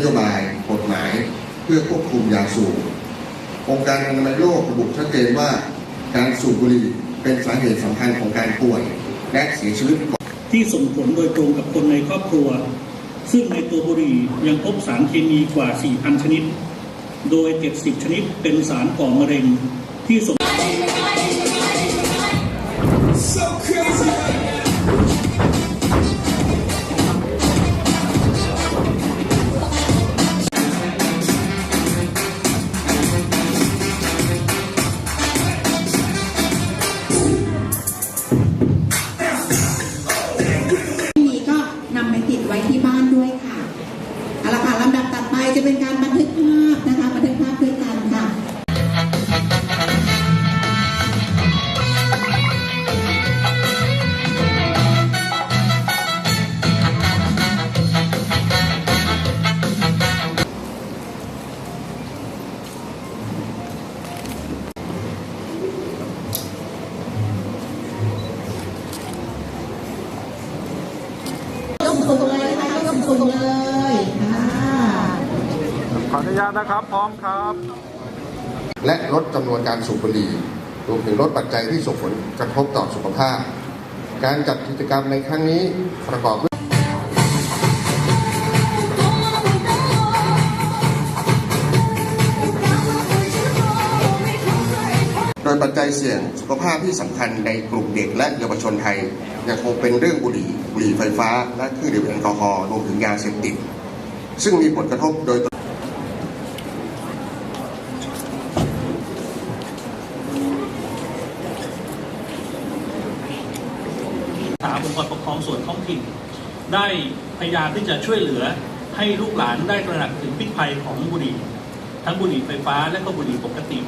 โยบายกฎหมายเพื่อควบคุมยาสูบองค์การอนามัยโลกระบุชัดเจนว่า การสูบบุหรี่เป็นสาเหตุสำคัญของการป่วยและเสียชีวิตที่ส่งผลโดยตรงกับคนในครอบครัว ซึ่งในตัวบุหรี่ยังพบสารเคมีกว่า 4,000 ชนิด โดย 70 ชนิดเป็นสารก่อมะเร็งที่ส่ง ที่บ้านด้วยค่ะเอาละค่ะลำดับต่อไปจะเป็นการบันทึกภาพนะคะบันทึกภาพด้วยกันค่ะ สูงเลยนะคะยกสูงเลยค่ะขออนุญาตนะครับ พร้อมครับ และลดจำนวนการสูบบุหรี่รวมถึงลดปัจจัยที่ส่งผลกระทบต่อสุขภาพ การจัดกิจกรรมในครั้งนี้ประกอบด้วย ปัจจัยเสี่ยงสุขภาพที่สำคัญในกลุ่มเด็กและเยาวชนไทย ยังคงเป็นเรื่องบุหรี่บุหรี่ไฟฟ้า และเครื่องดื่มแอลกอฮอล์รวมถึงยาเสพติด ซึ่งมีผลกระทบโดยสาองค์กรปกครองส่วนท้องถิ่น ได้พยายามที่จะช่วยเหลือให้ลูกหลานได้ตระหนักถึงพิษภัยของบุหรี่ ทั้งบุหรี่ไฟฟ้าและก็บุหรี่ปกติ